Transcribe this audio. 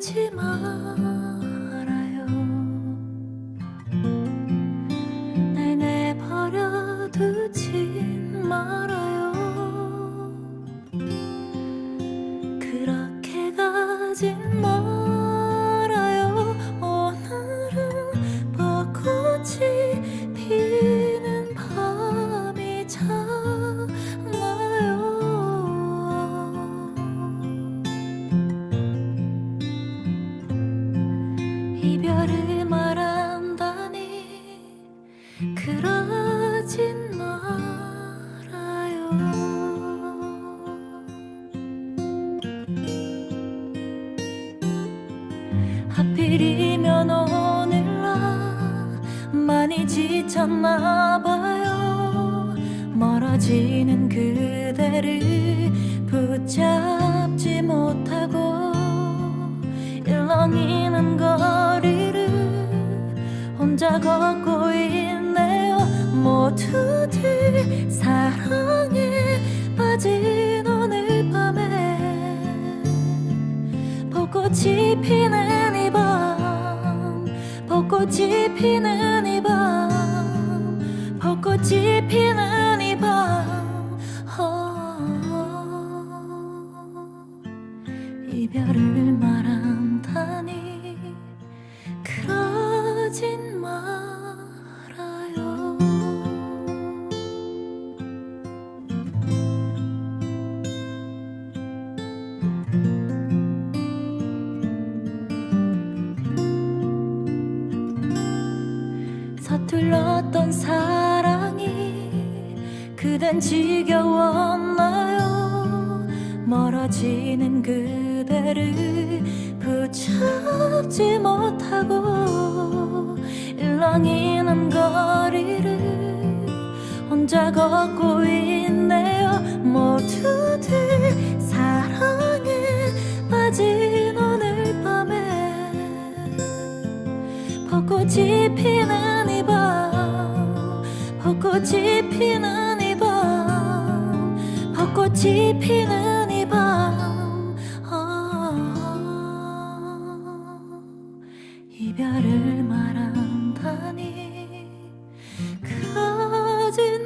두지 그러진 말아요. 하필이면 오늘 나 많이 지쳤나 봐요. 멀어지는 그대를 붙잡지 못하고 일렁이는 거리를 혼자 걷고 벚꽃이 피는 이 밤. 벚꽃이 피는 이밤. 이별을 말한다니. 그러진 말 서툴렀던 사랑이 그댄 지겨웠나요? 멀어지는 그대를 붙잡지 못하고 일렁이는 거리를 혼자 걷고 있네요. 모두들 사랑에 빠진 오늘 밤에 벚꽃이 피는 벚꽃이 피는 이 밤. 벚꽃이 피는 이밤. 어, 아, 이별을 말한다니. 거짓말아요